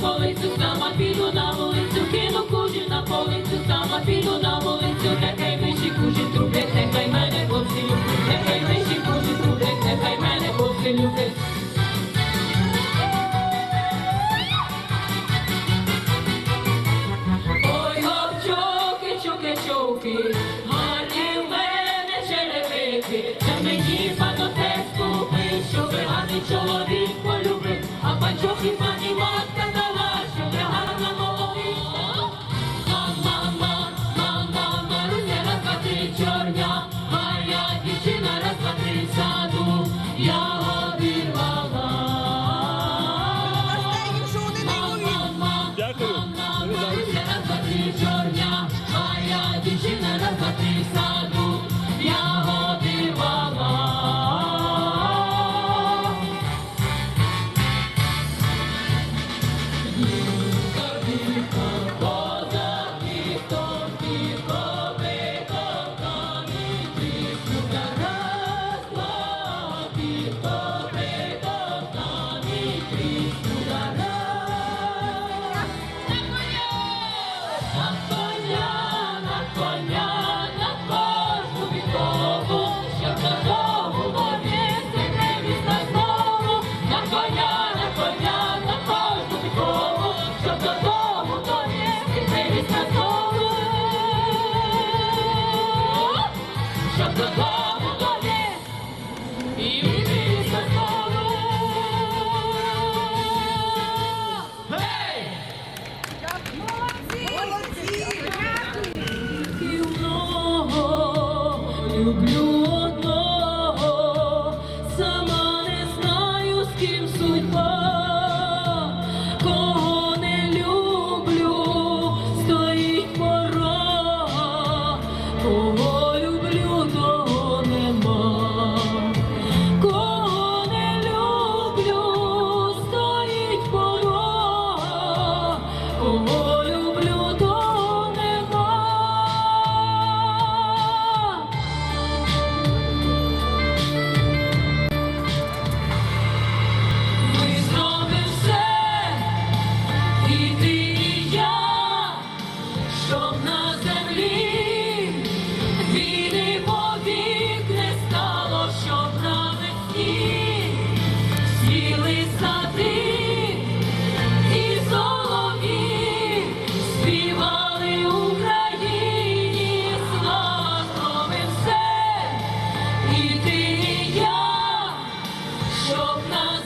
полицю, сама піду на вулицю, кину кужі на полицю, сама піду на вулицю, нехай миші кужі трублять, нехай мене хлопці нехай миші кужі трублять, нехай мене хлопці люблять. Ой, гопчоки, чуки, чуки, гарні в мене черевики, та мені панотеску пишу, гарний чоловік полюбив, а панчок і пані. Show.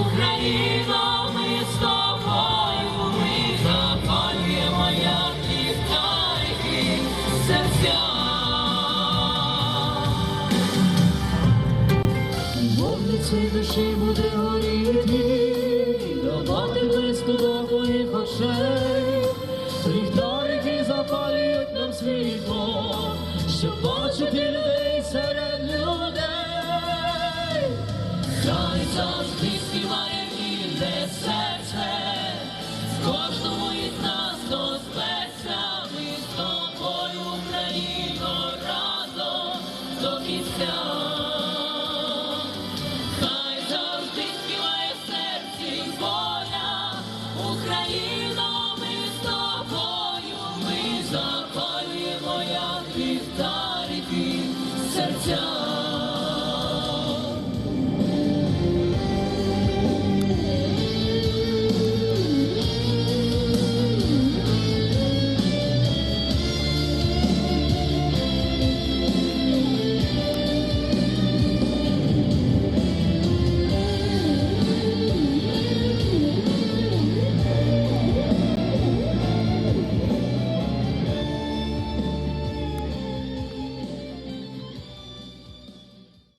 Україна, ми з тобою, ми запалюємо як ліхтарики серця. Вогниці душі буде горіти. Joys of be we want to hear